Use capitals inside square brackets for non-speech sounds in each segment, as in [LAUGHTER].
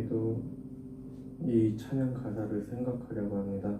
후에도 이 찬양 가사를 생각하려고 합니다.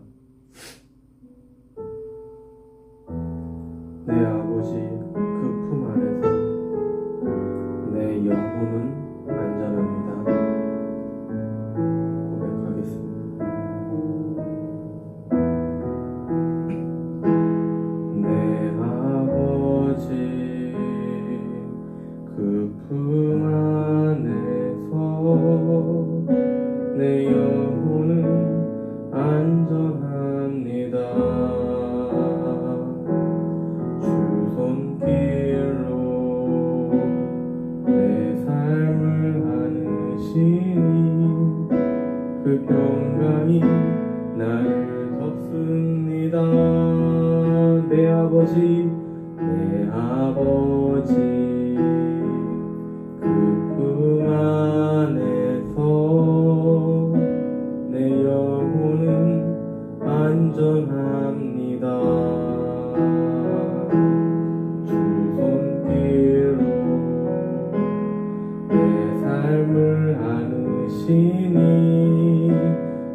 안으시니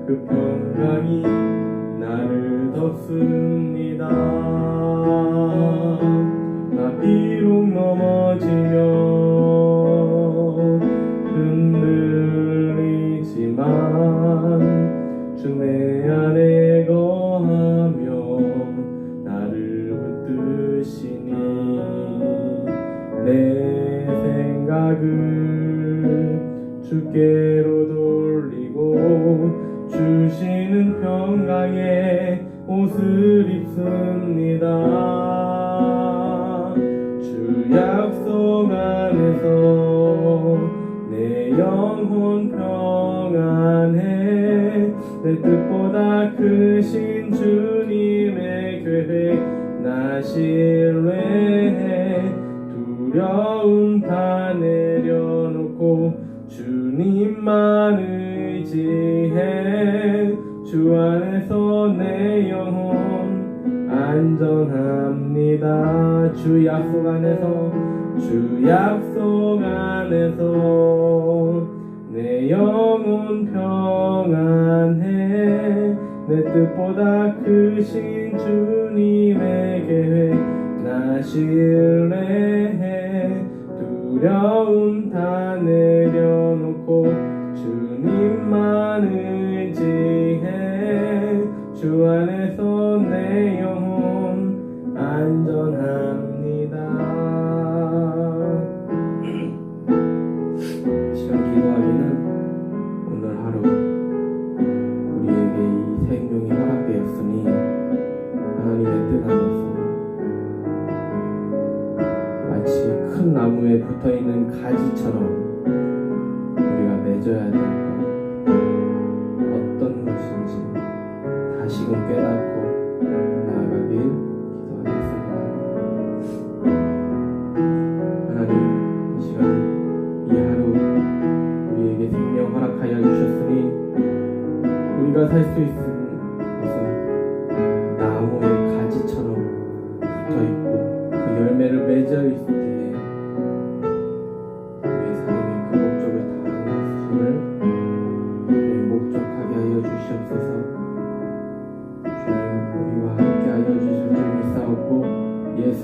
그 평강이 나를 덮습니다. 나 약속 안에서 내 영혼 평안해 내 뜻보다 크신 주님의 계획 나 신뢰해 두려움 다 내려놓고 주님만 의지해 주 안에서 내 영혼 안전합니다. 주 약속 안에서 주 약속 안에서 내 영혼 평안해. 내 뜻보다 크신 주님의 계획 나 신뢰해. 두려움 다 내려놓고 주님만 의지해 주 안에서 내 영혼 나무에 붙어 있는 가지처럼 우리가 맺어야 될 것, 어떤 것인지 다시금 깨닫고 나아가길 기도하겠습니다. 하나님, 이 시간 이 하루 우리에게 생명 허락하여 주셨으니 우리가 살 수 있는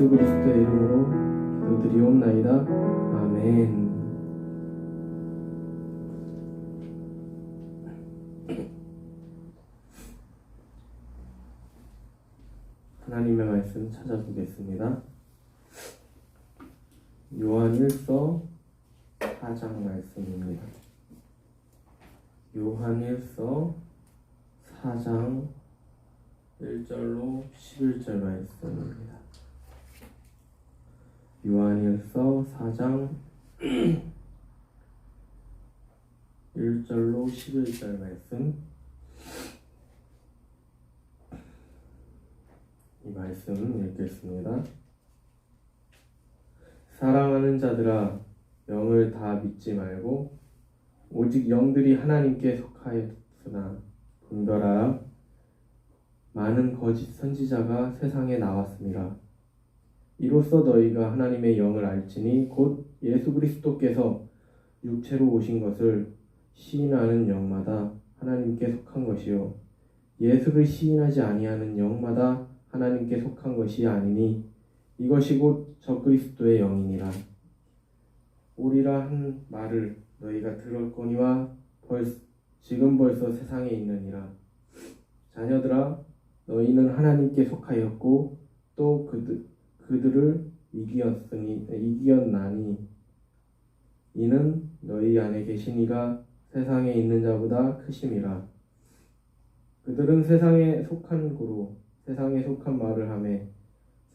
예수 그리스도의 이름으로 기도드리옵나이다 아멘 하나님의 말씀 찾아보겠습니다. 요한일서 4장 말씀입니다. 요한일서 4장 1절로 11절 말씀입니다. 요한일서 4장 1절로 11절 말씀 이 말씀 읽겠습니다. 사랑하는 자들아 영을 다 믿지 말고 오직 영들이 하나님께 속하였으나 분별하라 많은 거짓 선지자가 세상에 나왔습니다. 이로써 너희가 하나님의 영을 알지니 곧 예수 그리스도께서 육체로 오신 것을 시인하는 영마다 하나님께 속한 것이요. 예수를 시인하지 아니하는 영마다 하나님께 속한 것이 아니니 이것이 곧 적그리스도의 영이니라. 오리라 한 말을 너희가 들었거니와 벌, 지금 벌써 세상에 있느니라. 자녀들아 너희는 하나님께 속하였고 또 그들, 그들을 이기었으니 이기었나니. 이는 너희 안에 계신 이가 세상에 있는 자보다 크심이라. 그들은 세상에 속한 고로 세상에 속한 말을 하매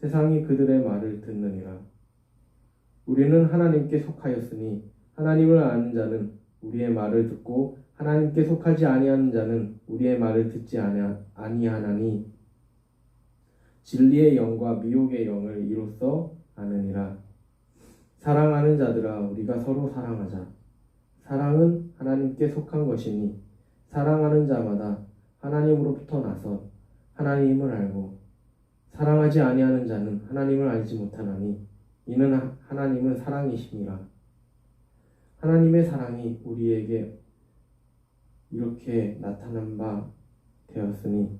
세상이 그들의 말을 듣느니라. 우리는 하나님께 속하였으니 하나님을 아는 자는 우리의 말을 듣고 하나님께 속하지 아니하는 자는 우리의 말을 듣지 아니하- 아니하나니 진리의 영과 미혹의 영을 이로써 아느니라. 사랑하는 자들아 우리가 서로 사랑하자. 사랑은 하나님께 속한 것이니 사랑하는 자마다 하나님으로부터 나서 하나님을 알고 사랑하지 아니하는 자는 하나님을 알지 못하나니 이는 하- 하나님은 사랑이심이라. 하나님의 사랑이 우리에게 이렇게 나타난 바 되었으니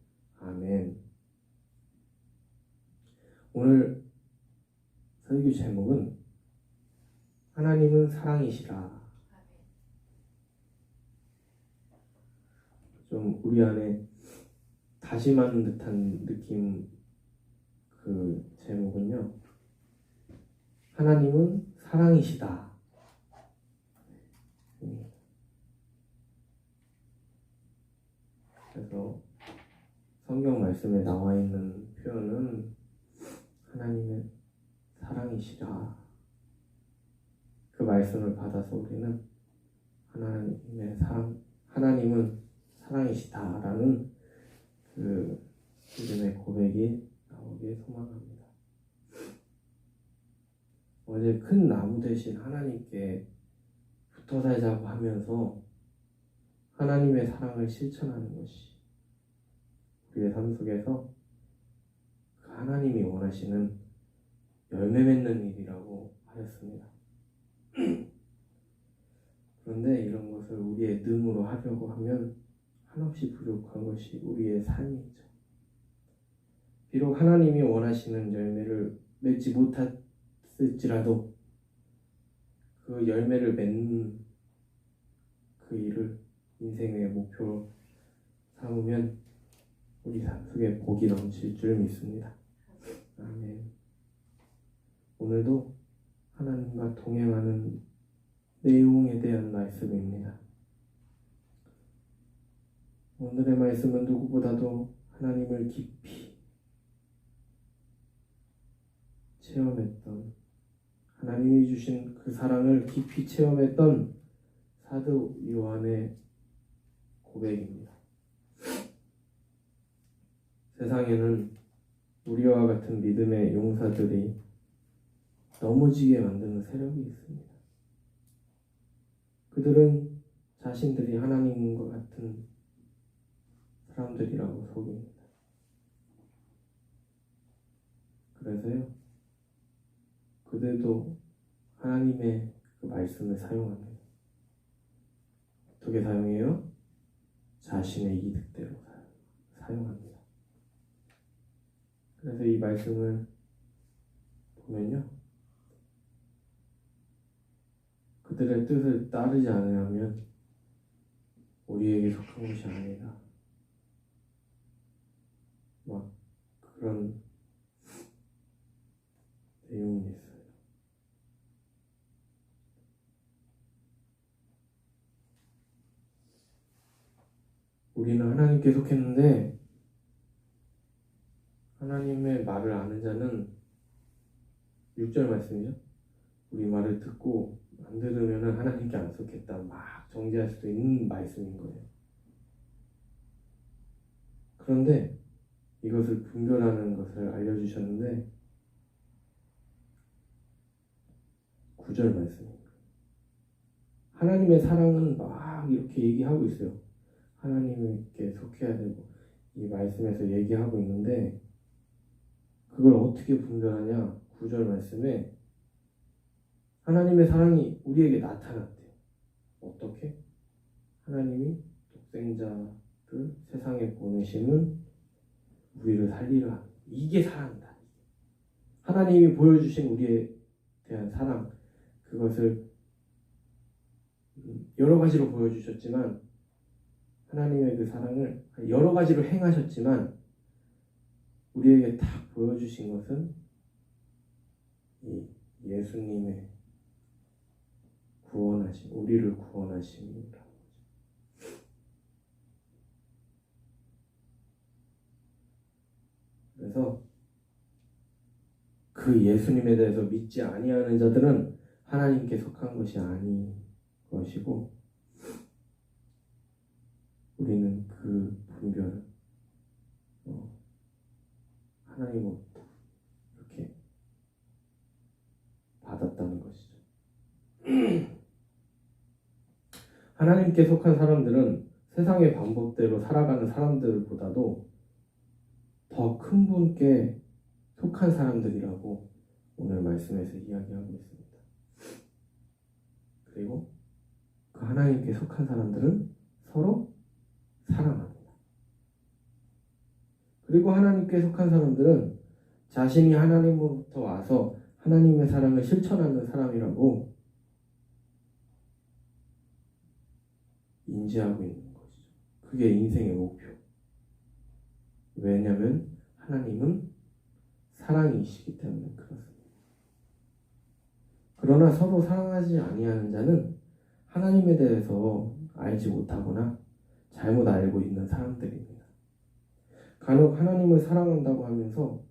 아멘. 오늘 설교 제목은 하나님은 사랑이시라. 좀 우리 안에 다짐하는 듯한 느낌 그 제목은요. 하나님은 사랑이시다. 음. 그래서 성경 말씀에 나와 있는 표현은 하나님의 사랑이시라. 그 말씀을 받아서 우리는 하나님의 사랑, 하나님은 사랑이시다라는 그 믿음의 고백이 나오길 소망합니다. 어제 큰 나무 대신 하나님께 붙어 살자고 하면서 하나님의 사랑을 실천하는 것이 우리의 삶 속에서 그 하나님이 원하시는 열매 맺는 일이라고 하였습니다. [CLEARS THROAT] 그런데 이런 것을 우리의 능으로 하려고 하면 한없이 부족한 것이 우리의 삶이죠. 비록 하나님이 원하시는 열매를 맺지 못했을지라도 그 열매를 맺는 그 일을 인생의 목표로 삼으면 우리 삶 속에 복이 넘칠 줄 믿습니다. 아멘. 오늘도 하나님과 동행하는 내용에 대한 말씀입니다. 오늘의 말씀은 누구보다도 하나님을 깊이 체험했던 하나님이 주신 그 사랑을 깊이 체험했던 사도 요한의 고백입니다. 세상에는 우리와 같은 믿음의 용사들이 넘어지게 만드는 세력이 있습니다. 그들은 자신들이 하나님과 같은 사람들이라고 속입니다. 그래서요, 그들도 하나님의 그 말씀을 사용합니다. 어떻게 사용해요? 자신의 이득대로 사- 사용합니다. 그래서 이 말씀을 보면요, 그들의 뜻을 따르지 않으면 우리에게 속한 것이 아니다. 막 그런 내용이 있어요. 우리는 하나님께 속했는데 하나님의 말을 아는 자는 6절 말씀이죠. 우리 말을 듣고 안 들으면 하나님께 안 속겠다 막 정죄할 수도 있는 말씀인 거예요. 그런데 이것을 분별하는 것을 알려주셨는데 구절 말씀입니다. 하나님의 사랑은 막 이렇게 얘기하고 있어요. 하나님께 속해야 되고 이 말씀에서 얘기하고 있는데 그걸 어떻게 분별하냐? 구절 말씀에 하나님의 사랑이 우리에게 나타났대요. 어떻게? 하나님이 독생자를 세상에 보내심은 우리를 하는 이게 사랑이다. 하나님이 보여주신 우리에 대한 사랑 그것을 음, 여러 가지로 보여주셨지만 하나님의 그 사랑을 여러 가지로 행하셨지만 우리에게 다 보여주신 것은 이 예수님의 구원하심, 우리를 구원하심이라는 거죠. 그래서 그 예수님에 대해서 믿지 아니하는 자들은 하나님께 속한 것이 아닌 것이고 우리는 그 분별을 어, 하나님으로부터 이렇게 받았다는 것이죠. 하나님께 속한 사람들은 세상의 방법대로 살아가는 사람들보다도 더 큰 분께 속한 사람들이라고 오늘 말씀에서 이야기하고 있습니다. 그리고 그 하나님께 속한 사람들은 서로 사랑합니다. 그리고 하나님께 속한 사람들은 자신이 하나님으로부터 와서 하나님의 사랑을 실천하는 사람이라고 인지하고 있는 것이죠. 그게 인생의 목표. 왜냐하면 하나님은 사랑이시기 때문에 그렇습니다. 그러나 서로 사랑하지 아니하는 자는 하나님에 대해서 알지 못하거나 잘못 알고 있는 사람들입니다. 간혹 하나님을 사랑한다고 하면서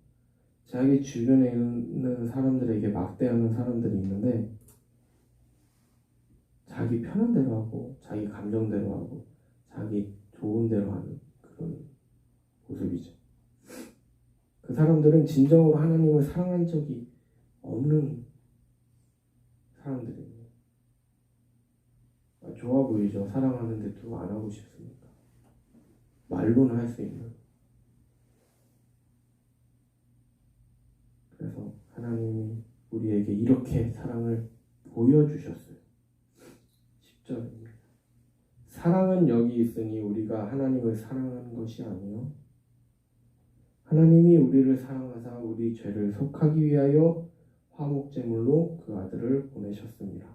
자기 주변에 있는 사람들에게 막대하는 사람들이 있는데 자기 편한 대로 하고 자기 감정대로 하고 자기 좋은 대로 하는 그런 모습이죠. 그 사람들은 진정으로 하나님을 사랑한 적이 없는 사람들입니다. 아, 좋아 보이죠. 사랑하는데도 안 하고 싶습니까? 말로는 할 수 있는. 그래서 하나님이 우리에게 이렇게 사랑을 보여주셨어요. 10절입니다. 사랑은 여기 있으니 우리가 하나님을 사랑하는 것이 아니요 하나님이 우리를 사랑하사 우리 죄를 속하기 위하여 화목제물로 그 아들을 보내셨습니다.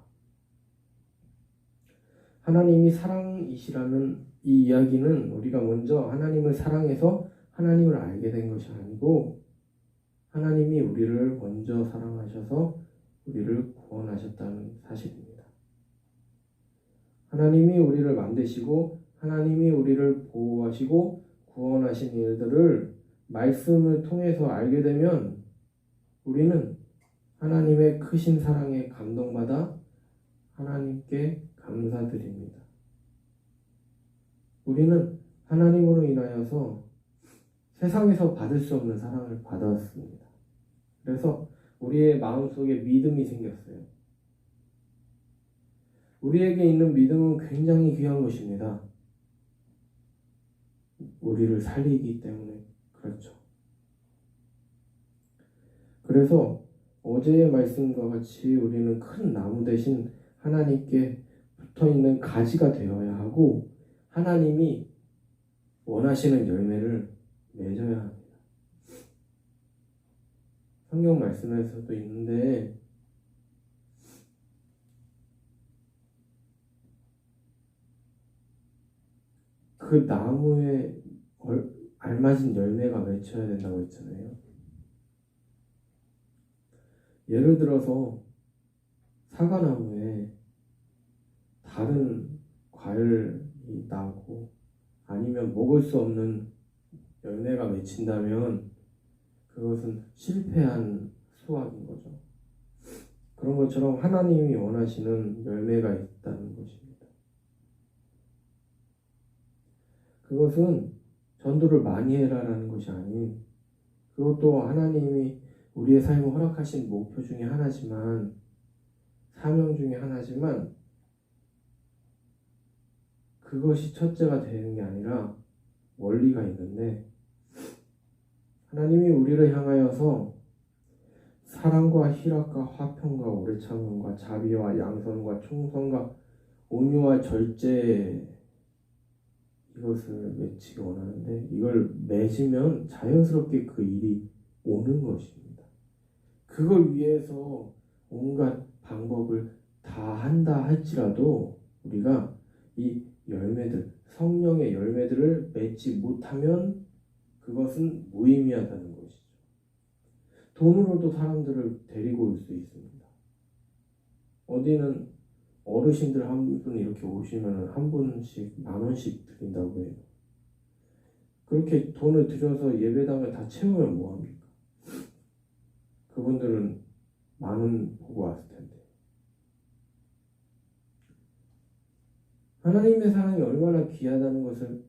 하나님이 사랑이시라는 이 이야기는 우리가 먼저 하나님을 사랑해서 하나님을 알게 된 것이 아니고 하나님이 우리를 먼저 사랑하셔서 우리를 구원하셨다는 사실입니다. 하나님이 우리를 만드시고 하나님이 우리를 보호하시고 구원하신 일들을 말씀을 통해서 알게 되면 우리는 하나님의 크신 사랑에 감동받아 하나님께 감사드립니다. 우리는 하나님으로 인하여서 세상에서 받을 수 없는 사랑을 받았습니다. 그래서 우리의 마음속에 믿음이 생겼어요. 우리에게 있는 믿음은 굉장히 귀한 것입니다. 우리를 살리기 때문에 그렇죠. 그래서 어제의 말씀과 같이 우리는 큰 나무 대신 하나님께 붙어 있는 가지가 되어야 하고 하나님이 원하시는 열매를 맺어야 합니다. 성경 말씀에서도 있는데 그 나무에 알맞은 열매가 맺혀야 된다고 했잖아요. 예를 들어서 사과나무에 다른 과일이 나고 아니면 먹을 수 없는 열매가 맺힌다면 그것은 실패한 수확인 거죠. 그런 것처럼 하나님이 원하시는 열매가 있다는 것입니다. 그것은 전도를 많이 해라라는 것이 아닌 그것도 하나님이 우리의 삶을 허락하신 목표 중에 하나지만 사명 중에 하나지만 그것이 첫째가 되는 게 아니라 원리가 있는데 하나님이 우리를 향하여서 사랑과 희락과 화평과 오래 참음과 자비와 양선과 충성과 온유와 절제 이것을 맺히기 원하는데 이걸 맺으면 자연스럽게 그 일이 오는 것입니다. 그걸 위해서 온갖 방법을 다 한다 할지라도 우리가 이 열매들, 성령의 열매들을 맺지 못하면 그것은 무의미하다는 것이죠. 돈으로도 사람들을 데리고 올 수 있습니다. 어디는 어르신들 한 분 이렇게 오시면 한 분씩 만 원씩 드린다고 해요. 그렇게 돈을 들여서 예배당을 다 채우면 뭐합니까? 그분들은 만 원 보고 왔을 텐데. 하나님의 사랑이 얼마나 귀하다는 것을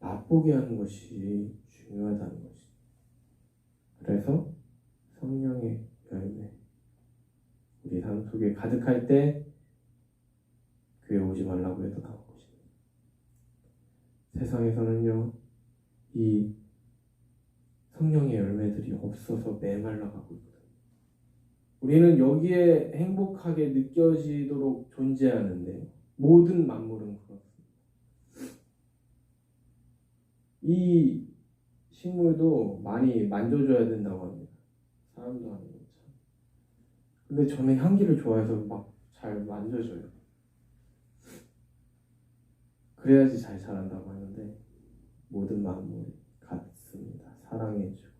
맛보게 하는 것이 중요하다는 것이. 그래서 성령의 열매 우리 삶 속에 가득할 때 교회 오지 말라고 해도 나올 것입니다. 세상에서는요 이 성령의 열매들이 없어서 메말라가고 있거든요. 우리는 여기에 행복하게 느껴지도록 존재하는데 모든 만물은 그렇습니다. 이 식물도 많이 만져줘야 된다고 합니다. 사람도 아니고 참. 근데 저는 향기를 좋아해서 막 잘 만져줘요. 그래야지 잘 자란다고 하는데 모든 만물이 같습니다. 사랑해주고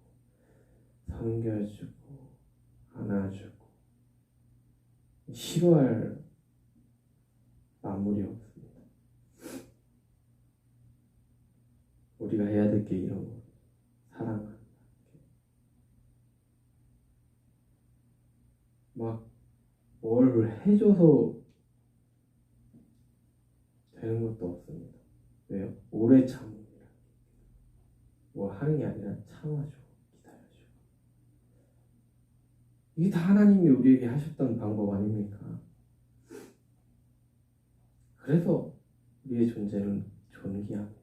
섬겨주고 안아주고 싫어할 만물이 없습니다. 우리가 해야 될 게 이런 거 사랑한다. 막 뭘 해줘서 되는 것도 없습니다. 왜요? 오래 참음이라. 뭐 하는 게 아니라 참아줘, 기다려줘. 이게 다 하나님이 우리에게 하셨던 방법 아닙니까? 그래서 우리의 존재는 존귀합니다.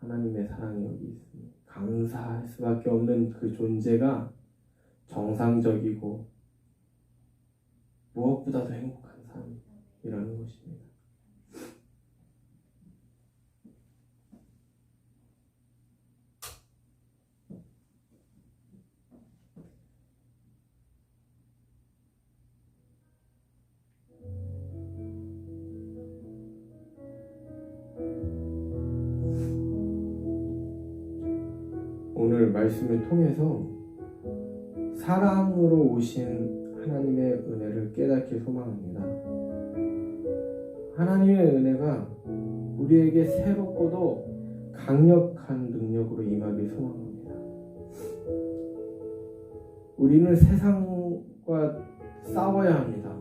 하나님의 사랑이 여기 있습니다. 감사할 수밖에 없는 그 존재가 정상적이고 무엇보다도 행복한 삶이라는 것입니다. 말씀을 통해서 사랑으로 오신 하나님의 은혜를 깨닫기 소망합니다. 하나님의 은혜가 우리에게 새롭고도 강력한 능력으로 임하길 소망합니다. 우리는 세상과 싸워야 합니다.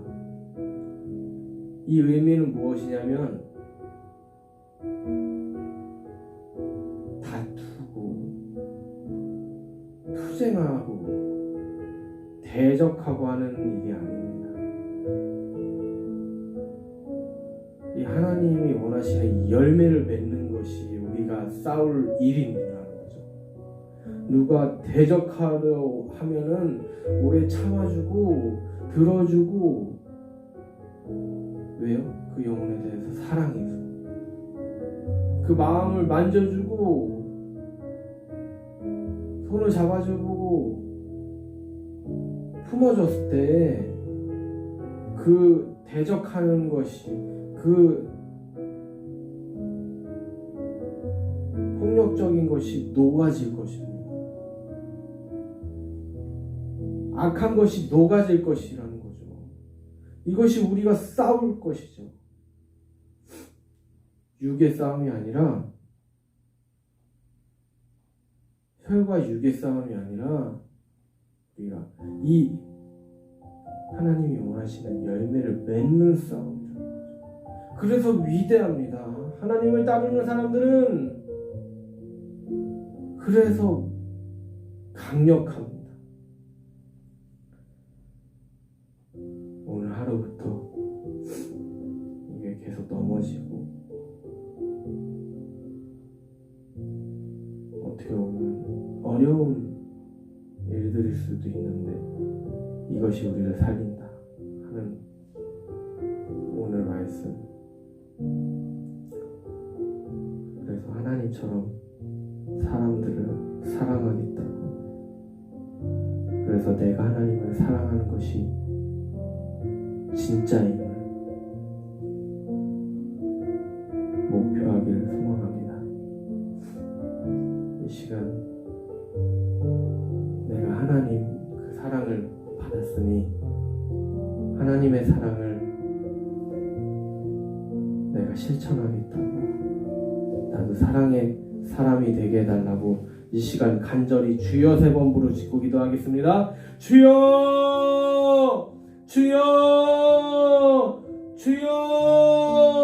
이 의미는 무엇이냐면 투쟁하고 대적하고 하는 일이 아닙니다. 이 하나님이 원하시는 이 열매를 맺는 것이 우리가 싸울 일입니다라는 거죠. 누가 대적하려 하면은 오래 참아주고 들어주고 왜요? 그 영혼에 대해서 사랑해서 그 마음을 만져주고 손을 잡아주고 품어줬을 때 그 대적하는 것이 그 폭력적인 것이 녹아질 것입니다. 악한 것이 녹아질 것이라는 거죠. 이것이 우리가 싸울 것이죠. 육의 싸움이 아니라 혈과 육의 싸움이 아니라 우리가 이 하나님이 원하시는 열매를 맺는 싸움이죠. 그래서 위대합니다. 하나님을 따르는 사람들은 그래서 강력합니다. 어려운 일들일 수도 있는데 이것이 우리를 살린다 하는 오늘 말씀. 그래서 하나님처럼 사람들을 사랑하겠다고 그래서 내가 하나님을 사랑하는 것이 진짜임 이 시간 간절히 주여 세 번 부르짖고 기도하겠습니다. 주여 주여